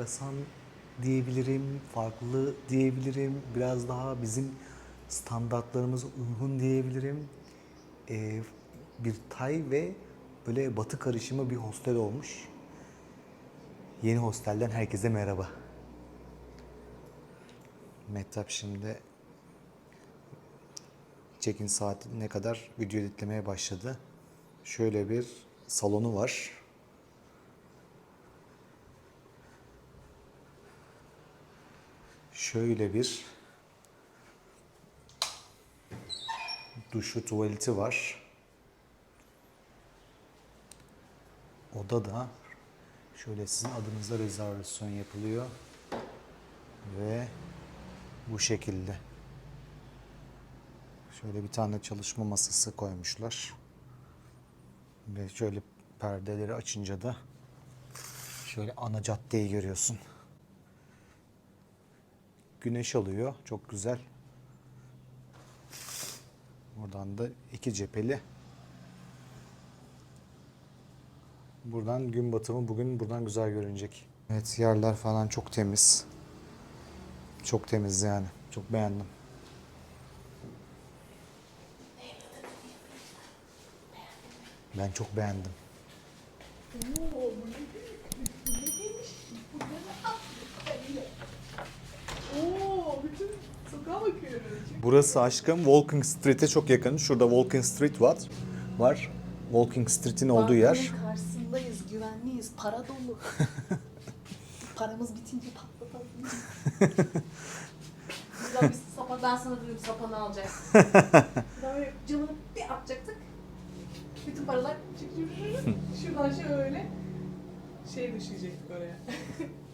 enteresan diyebilirim, farklı diyebilirim, biraz daha bizim standartlarımıza uygun diyebilirim. E, bir Tay ve böyle batı karışımı bir hostel olmuş. Yeni hostelden herkese merhaba. Mehtap şimdi check-in saatine kadar video editlemeye başladı. Şöyle bir salonu var. Şöyle bir duşu tuvaleti var. Oda da şöyle sizin adınıza rezervasyon yapılıyor ve bu şekilde. Şöyle bir tane çalışma masası koymuşlar. Ve şöyle perdeleri açınca da şöyle ana caddeyi görüyorsun. Güneş alıyor. Çok güzel. Buradan da iki cepheli. Buradan gün batımı bugün buradan güzel görünecek. Evet yerler falan çok temiz. Çok temiz yani. Çok beğendim. Ben çok beğendim. Oo, Burası aşkım Walking Street'e çok yakın. Şurada Walking Street var. Var. Walking Street'in olduğu yer. Bankanın karşısındayız, güvenliyiz, para dolu. Paramız bitince patlatalım. Buradan biz sapa, ben sana dedim sapanı alacaksın. Buradan böyle camını bir atacaktık. Bütün paralar çık- çık- çık- şuradan şöyle şey düşecektik oraya.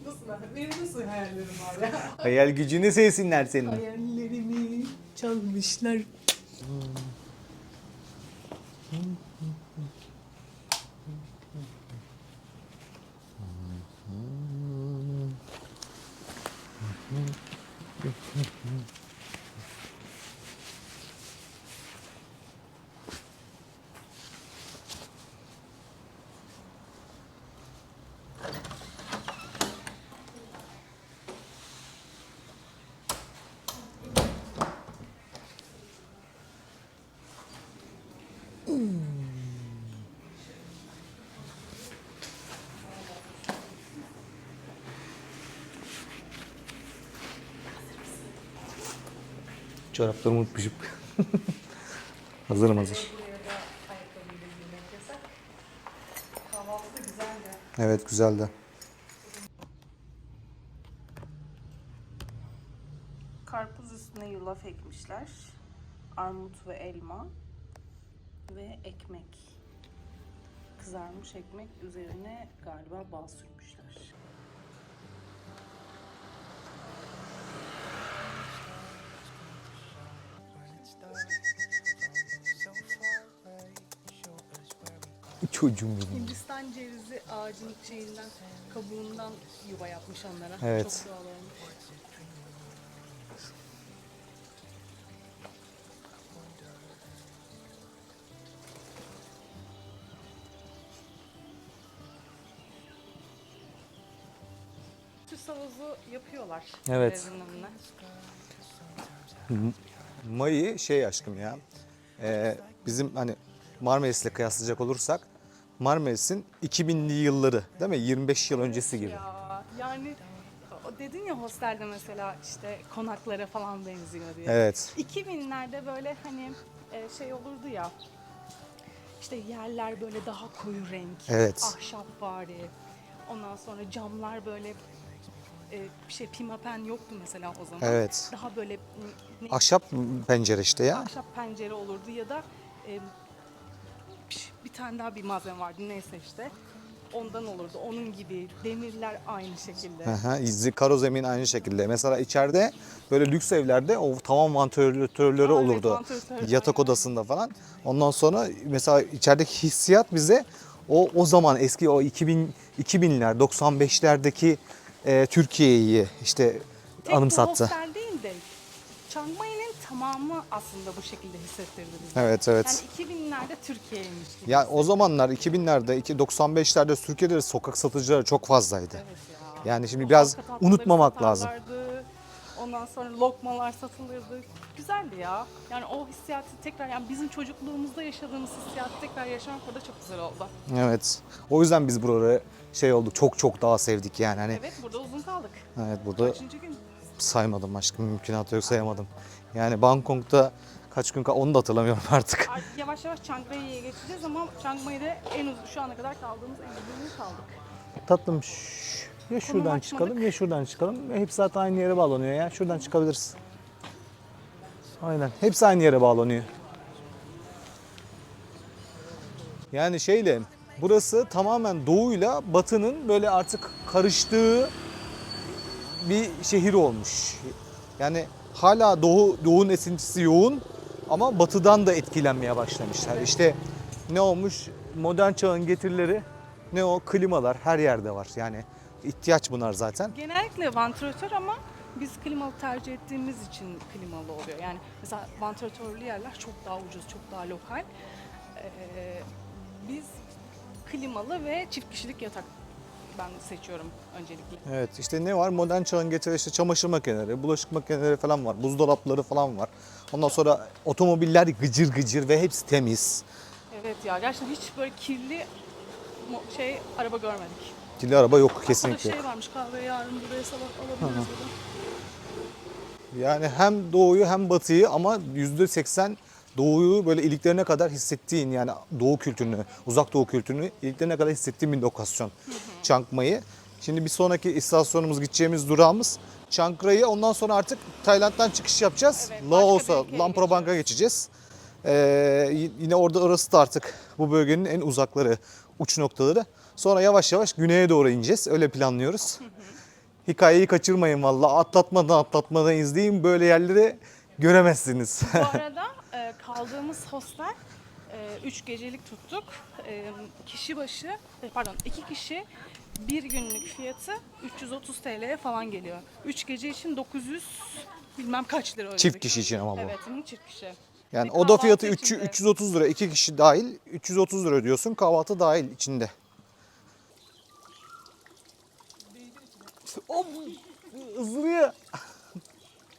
nasıl? Benim nasıl hayallerim var ya? Hayal gücünü sevsinler senin. Hayallerimi çalmışlar. Çoraplarımı unutmuşum. Hazırım hazır. Evet güzeldi. Karpuz üstüne yulaf ekmişler. Armut ve elma. Ve ekmek. Kızarmış ekmek üzerine galiba bal sürmüşler. Çocuğum benim. Hindistan cevizi ağacın şeyinden, kabuğundan yuva yapmış onlara. Evet. Çok doğal olmuş. Süs havuzu yapıyorlar. Evet. evin önüne. Mayı şey aşkım ya. e, bizim hani Marmaris'le kıyaslayacak olursak Marmaris'in 2000'li yılları değil mi? 25 yıl öncesi gibi. Ya yani o dedin ya hostelde mesela işte konaklara falan benziyor diye. Evet. 2000'lerde böyle hani e, şey olurdu ya işte yerler böyle daha koyu renk, Evet. ahşap vari. Ondan sonra camlar böyle e, bir şey pimapen yoktu mesela o zaman. Evet. Daha böyle ne- Ahşap pencere işte ya. ahşap pencere olurdu ya da e, bir tane daha bir malzeme vardı neyse işte. Ondan olurdu. Onun gibi demirler aynı şekilde. Aha, izi karo zemin aynı şekilde. Mesela içeride böyle lüks evlerde o tamam vantilatörleri Aa, evet, olurdu. vantilatör, Yatak aynen. odasında falan. Ondan sonra mesela içerideki hissiyat bize o o zaman eski o 2000 2000'ler 95'lerdeki e, Türkiye'yi işte Tek anımsattı. hostel değil de Chiang Mai'nin tamamı aslında bu şekilde hissettirdi. Evet evet. Yani 2000'lerde Türkiye'ymiş. Ya o zamanlar 2000'lerde, iki- 95'lerde Türkiye'de sokak satıcıları çok fazlaydı. Evet ya. Yani şimdi biraz Halka tatlıları unutmamak lazım. satarlardı. Ondan sonra lokmalar satılırdı. Güzeldi ya. Yani o hissiyatı tekrar yani bizim çocukluğumuzda yaşadığımız hissiyatı tekrar yaşamak burada çok güzel oldu. Evet. O yüzden biz buraları şey olduk çok çok daha sevdik yani hani. Evet burada uzun kaldık. Evet burada Kaçıncı gün? saymadım aşkım mümkünatı yok sayamadım. Yani Bangkok'ta kaç gün kal onu da hatırlamıyorum artık. Artık yavaş yavaş Chiang Mai'ye geçeceğiz ama Chiang Mai'de en uzun şu ana kadar kaldığımız en uzun gün kaldık. Tatlım şş, ya şuradan çıkalım ya şuradan çıkalım. Hep zaten aynı yere bağlanıyor ya. Şuradan çıkabiliriz. Aynen. Hepsi aynı yere bağlanıyor. Yani şeyle burası tamamen doğuyla batının böyle artık karıştığı bir şehir olmuş. Yani hala doğu doğunun esintisi yoğun ama batıdan da etkilenmeye başlamışlar. İşte ne olmuş? Modern çağın getirileri ne o klimalar her yerde var. Yani ihtiyaç bunlar zaten. Genellikle vantilatör ama biz klimalı tercih ettiğimiz için klimalı oluyor. Yani mesela vantilatörlü yerler çok daha ucuz, çok daha lokal. Ee, biz klimalı ve çift kişilik yatak ben seçiyorum öncelikle. Evet işte ne var? Modern çağın getirdiği işte çamaşır makineleri, bulaşık makineleri falan var. Buzdolapları falan var. Ondan sonra otomobiller gıcır gıcır ve hepsi temiz. Evet ya gerçekten hiç böyle kirli şey araba görmedik. Kirli araba yok kesinlikle. şey varmış kahve yarın buraya sabah alabiliriz. Yani hem doğuyu hem batıyı ama %80 doğuyu böyle iliklerine kadar hissettiğin yani doğu kültürünü, uzak doğu kültürünü iliklerine kadar hissettiğin bir lokasyon. Chiang Mai. Şimdi bir sonraki istasyonumuz gideceğimiz durağımız Rai'ye ondan sonra artık Tayland'dan çıkış yapacağız. Evet, Laos'a, Bank'a geçeceğiz. Ee, yine orada orası da artık bu bölgenin en uzakları, uç noktaları. Sonra yavaş yavaş güneye doğru ineceğiz. Öyle planlıyoruz. Hikayeyi kaçırmayın valla. Atlatmadan atlatmadan izleyin. Böyle yerleri göremezsiniz. Bu arada e, kaldığımız hostel 3 gecelik tuttuk. E, kişi başı, e, pardon 2 kişi bir günlük fiyatı 330 TL'ye falan geliyor. 3 gece için 900 bilmem kaç lira ödedik. Çift kişi için ama bu. Evet, hı, çift kişi. Yani Bir oda fiyatı kahvaltı 300 içinde. 330 lira. iki kişi dahil 330 lira ödüyorsun. Kahvaltı dahil içinde. O ızırıyor.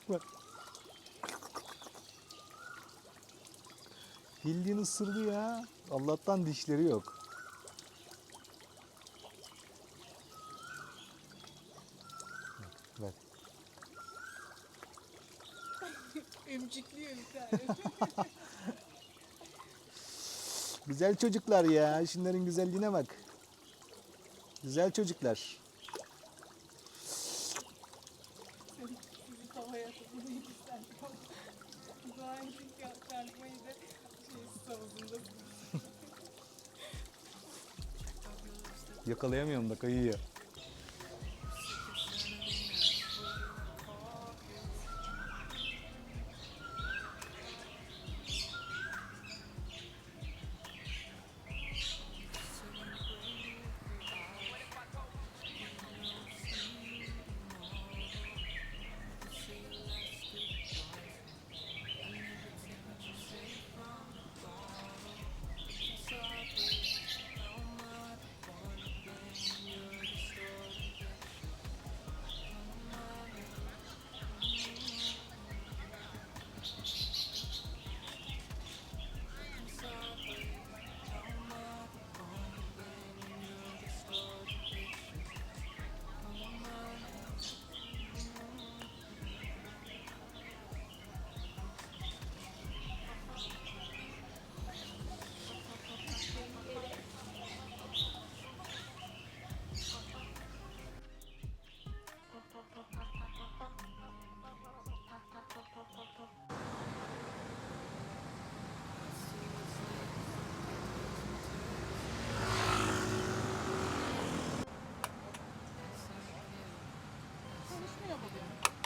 Bak. Bildiğin ısırdı ya. Allah'tan dişleri yok. Bak, Bak. Emcikliyor bir tane. Güzel çocuklar ya. Şunların güzelliğine bak. Güzel çocuklar. Tavaya tutmayı güzel. Daha ilk çarpmayı da şey havuzunda. Yakalayamıyorum da kayıyor.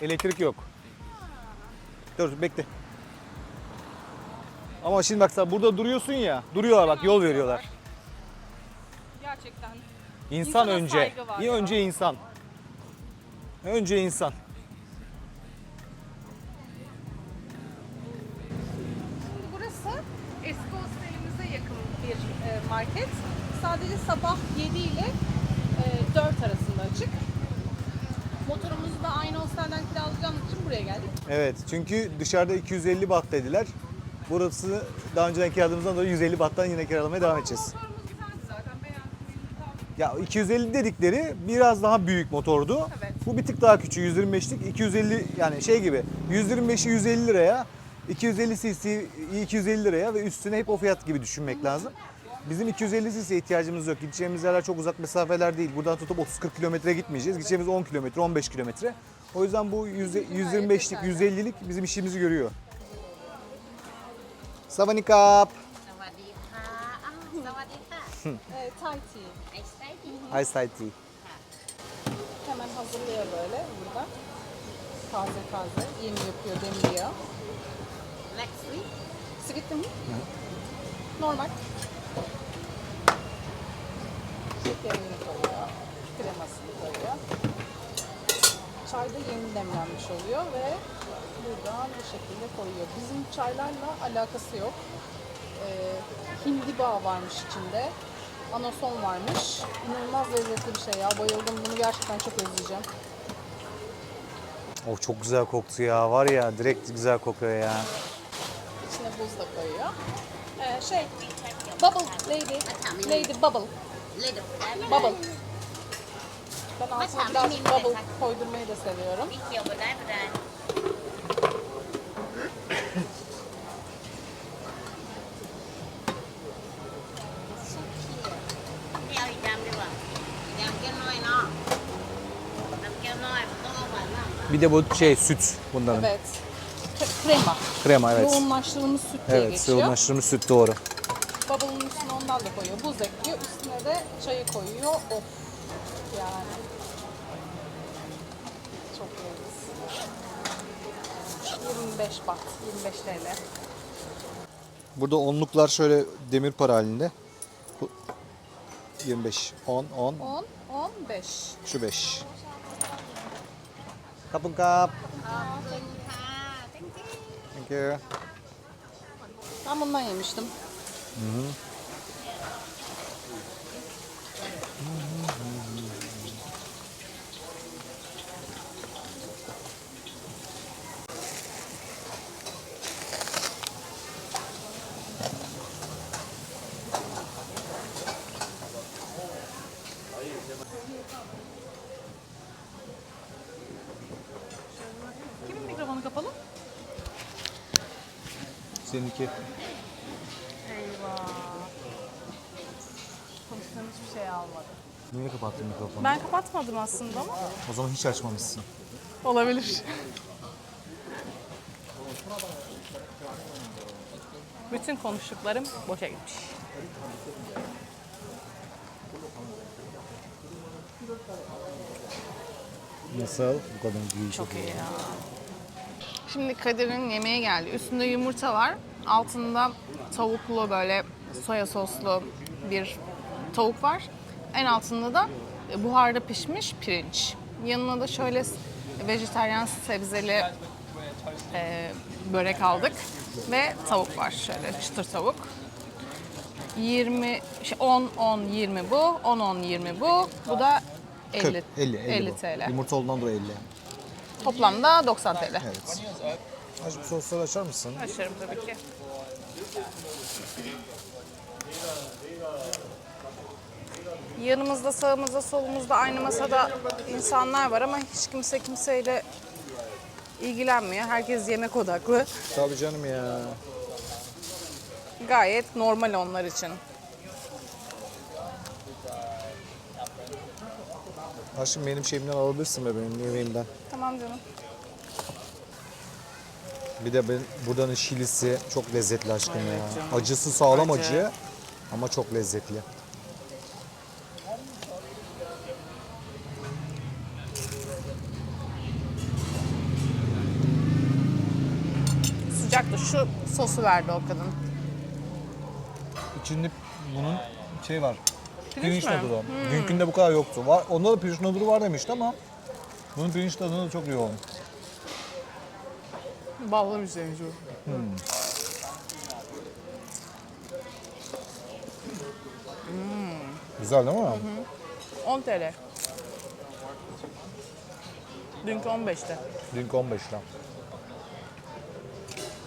Elektrik yok. Dur bekle. Ama şimdi bak sen burada duruyorsun ya. Duruyorlar bak yol veriyorlar. Gerçekten. İnsan İnsana önce. saygı var İyi ya. önce insan. Önce insan. market. Sadece sabah 7 ile e, 4 arasında açık. Motorumuzu da aynı hostelden kiralayacağımız için buraya geldik. Evet çünkü dışarıda 250 baht dediler. Burası daha önceden kiraladığımızdan dolayı 150 bahttan yine kiralamaya devam edeceğiz. Ya 250 dedikleri biraz daha büyük motordu. Evet. Bu bir tık daha küçüğü 125'lik 250 yani şey gibi 125'i 150 liraya 250 cc 250 liraya ve üstüne hep o fiyat gibi düşünmek lazım. Bizim 250 cc ihtiyacımız yok. Gideceğimiz yerler çok uzak mesafeler değil. Buradan tutup 30-40 kilometre gitmeyeceğiz. Gideceğimiz 10 kilometre, 15 kilometre. O yüzden bu 100 125'lik, 150'lik bizim işimizi görüyor. Savanikap. สวัสดีค่ะอ้าวสวัสดีค่ะ E, Thai tea. ไอซ์ไซดี Ice Thai tea. Hemen hazırlıyor böyle burada. Taze taze. Yeni yapıyor, demliyor. แล็กซี่ Sweet mi? Normal. Şekerini koyuyor. Kremasını koyuyor. çay da yeni demlenmiş oluyor ve buradan bu şekilde koyuyor. Bizim çaylarla alakası yok. E, hindi bağı varmış içinde. Anason varmış. İnanılmaz lezzetli bir şey ya. Bayıldım. Bunu gerçekten çok özleyeceğim. Oh çok güzel koktu ya. Var ya direkt güzel kokuyor ya. İçine buz da koyuyor. Ee, şey, Bubble Lady. Lady Bubble. Bubble. Ben aslında birazcık bubble koydurmayı da seviyorum. Bir de bu şey süt bunların. Evet. Krema. Krema evet. Yoğunlaştırılmış süt diye Evet, geçiyor. yoğunlaştırılmış süt doğru. Bubble'ın üstüne ondan da koyuyor. Buz ekliyor. Üstüne de çayı koyuyor. Of yani. Çok iyiyiz. 25 bat, 25 TL. Burada onluklar şöyle demir para halinde. 25, 10, 10. 10, 15. Şu 5. Kapın kap. Thank you. Ben bundan yemiştim. Hı -hı. Almadı. Niye kapattın mikrofonu? Ben kapatmadım aslında ama. O zaman hiç açmamışsın. Olabilir. Bütün konuştuklarım boşa gitmiş. Nasıl? Bu kadar büyük. Çok iyi ya. Şimdi Kadir'in yemeğe geldi. Üstünde yumurta var. Altında tavuklu böyle soya soslu bir tavuk var. En altında da buharda pişmiş pirinç. Yanına da şöyle vejetaryen sebzeli e, börek aldık. Ve tavuk var şöyle çıtır tavuk. 20, şey 10, 10, 20 bu. 10, 10, 20 bu. Bu da 50, 50, 50, 50 bu. TL. Yumurta olduğundan dolayı 50. Toplamda 90 TL. Evet. Acı sosları açar mısın? Açarım tabii ki. Yanımızda, sağımızda, solumuzda aynı masada insanlar var ama hiç kimse kimseyle ilgilenmiyor. Herkes yemek odaklı. Tabii canım ya. Gayet normal onlar için. Aşkım benim şeyimden alabilirsin be benim yemeğimden. Tamam canım. Bir de ben, buranın şilisi çok lezzetli aşkım ya. Acısı sağlam acı. Acı. ama çok lezzetli. Sıcaktı. Şu sosu verdi o kadın. İçinde bunun şey var. Pirinç mi? noodle'u. Dünkünde bu kadar yoktu. Var, onda da pirinç noodle'u var demişti ama bunun pirinç tadını da çok yoğun. Ballı bir şey şu. Güzel değil mi? 10 TL. Dünkü 15'ti. Dünkü 15 lira.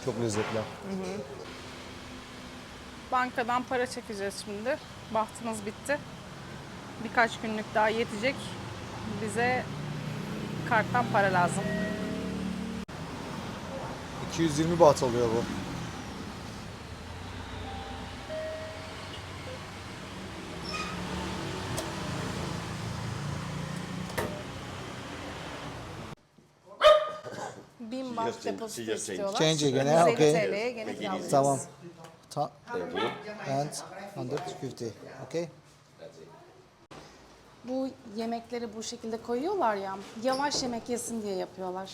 Çok lezzetli. Bankadan para çekeceğiz şimdi. Bahtımız bitti. Birkaç günlük daha yetecek. Bize karttan para lazım. 220 baht alıyor bu. Bin baht depozito istiyorlar. Change again, ha? 150 Okay. TL'ye gene kiralayacağız. Tamam. Ta and 150. Okay? Bu yemekleri bu şekilde koyuyorlar ya. Yavaş yemek yesin diye yapıyorlar.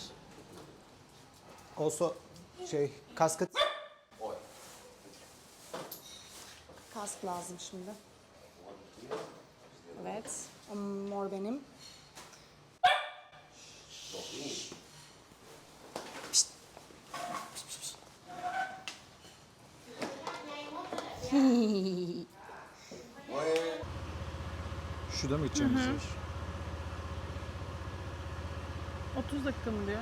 Also şey kasket Kask lazım şimdi. Evet. O mor benim. Şurada mı içeceğimiz yer? 30 dakika mı diyor?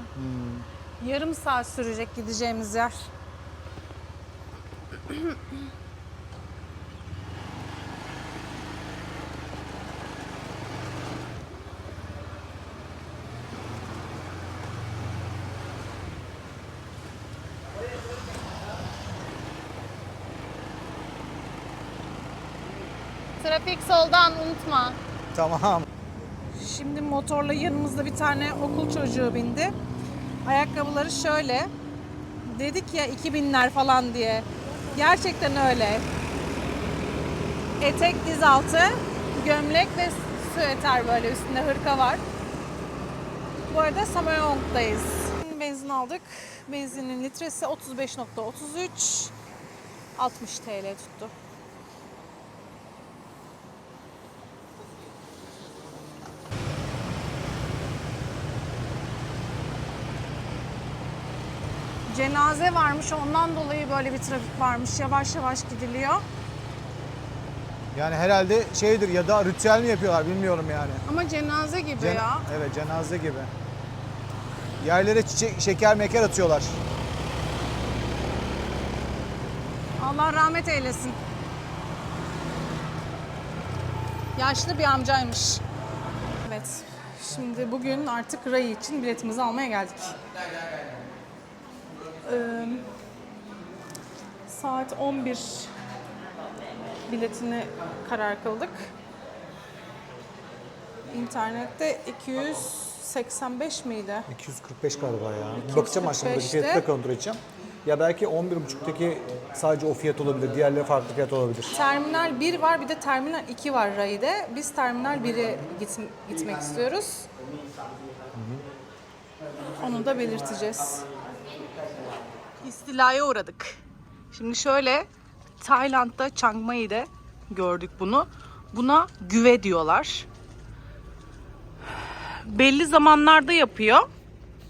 Yarım saat sürecek gideceğimiz yer. Trafik soldan unutma. Tamam. Şimdi motorla yanımızda bir tane okul çocuğu bindi. Ayakkabıları şöyle. Dedik ya 2000'ler falan diye. Gerçekten öyle. Etek diz altı, gömlek ve süeter böyle üstünde hırka var. Bu arada Samyong'dayız. Benzin aldık. Benzinin litresi 35.33. 60 TL tuttu. Cenaze varmış ondan dolayı böyle bir trafik varmış. Yavaş yavaş gidiliyor. Yani herhalde şeydir ya da ritüel mi yapıyorlar bilmiyorum yani. Ama cenaze gibi Cen- ya. Evet cenaze gibi. Yerlere çiçek, şeker meker atıyorlar. Allah rahmet eylesin. Yaşlı bir amcaymış. Evet. Şimdi bugün artık Ray için biletimizi almaya geldik. Saat 11 biletini karar kıldık. İnternette 285 miydi? 245 galiba ya. Bir bakacağım buradaki 245'te. fiyatı da kontrol edeceğim. Ya belki 11.5'taki sadece o fiyat olabilir. Diğerleri farklı fiyat olabilir. Terminal 1 var bir de terminal 2 var rayide. Biz terminal 1'e git, gitmek istiyoruz. Onu da belirteceğiz. İstilaya uğradık. Şimdi şöyle Tayland'da Chiang Mai'de gördük bunu. Buna güve diyorlar. Belli zamanlarda yapıyor.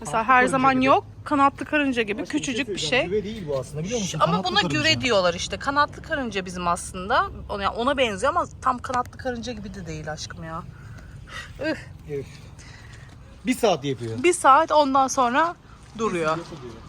Mesela her zaman yok. Kanatlı karınca gibi küçücük bir şey. Güve değil bu aslında biliyor musun? Ama Kanatlı buna karınca. güve diyorlar işte. Kanatlı karınca bizim aslında. Ona, yani ona benziyor ama tam kanatlı karınca gibi de değil aşkım ya. Üh. Evet. Bir saat yapıyor. Bir saat ondan sonra duruyor. in sync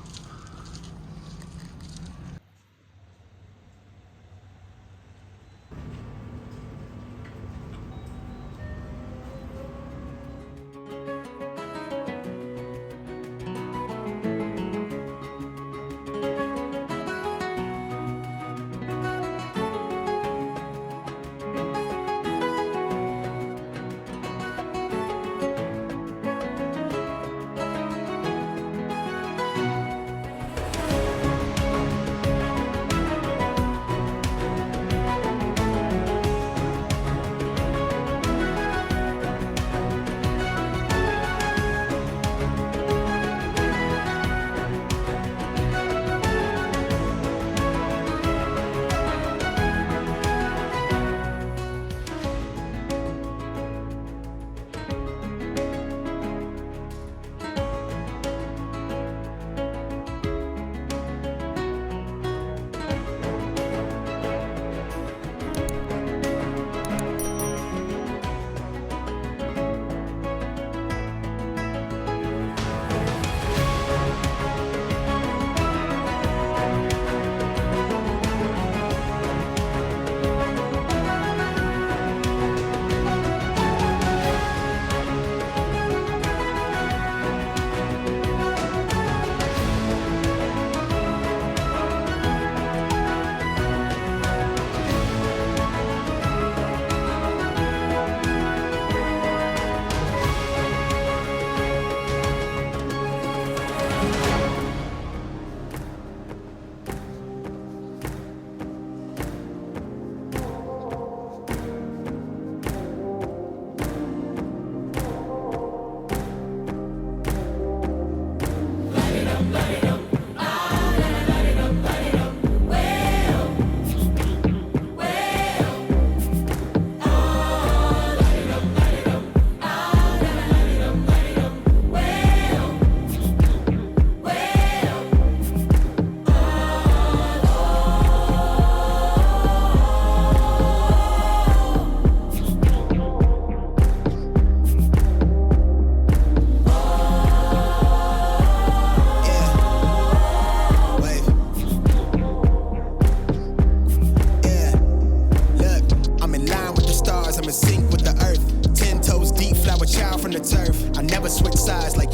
from the turf. I never switch sides like